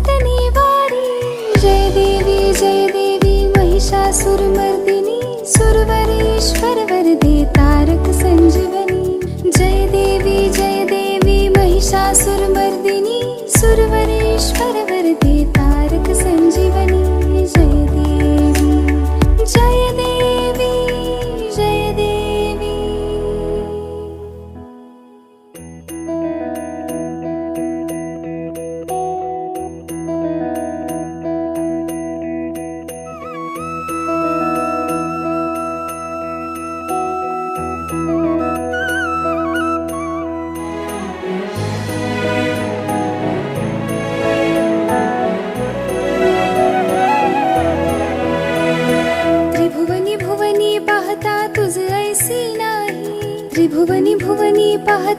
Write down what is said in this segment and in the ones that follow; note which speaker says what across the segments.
Speaker 1: संकट निवारी जय देवी जय देवी महिषासुरमर्दिनी सुरवरेश्वर वरदे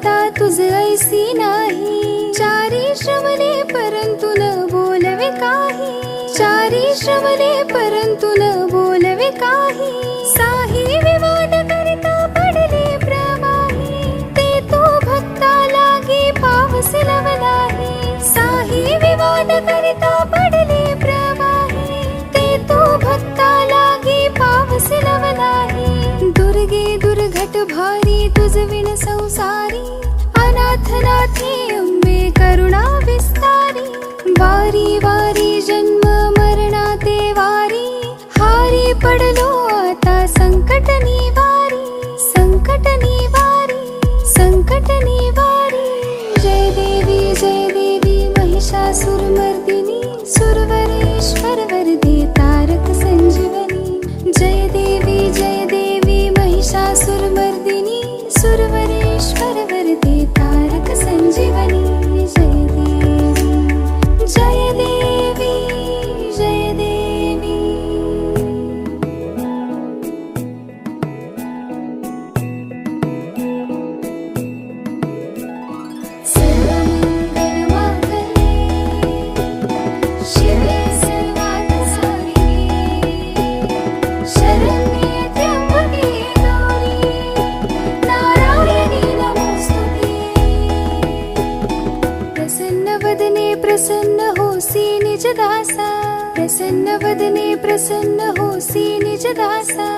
Speaker 1: आता तुझ ऐसी नाही. चारी श्रवणे परंतु न बोलवे काही. चारी श्रवणे परंतु न बोलवे काही. साही विवाद करिता पडले प्रवाही. ते तो भक्ता लागे पावस लवलाही. साही विवाद करिता पडले प्रवाही. ते तो भक्ता लागे पावस लवलाही. दुर्गे दुर्घट भारी तुझ विण संसार अनाथ अंबे करुणा विस्तारी वारी वारी जन्म मरणा ते वारी हारी पडलो आता संकट निवारी संकट निवारी संकट निवारी. जय देवी जय देवी महिषासुरमर्दिनी प्रसन्न वदने प्रसन्न होसि निजदासा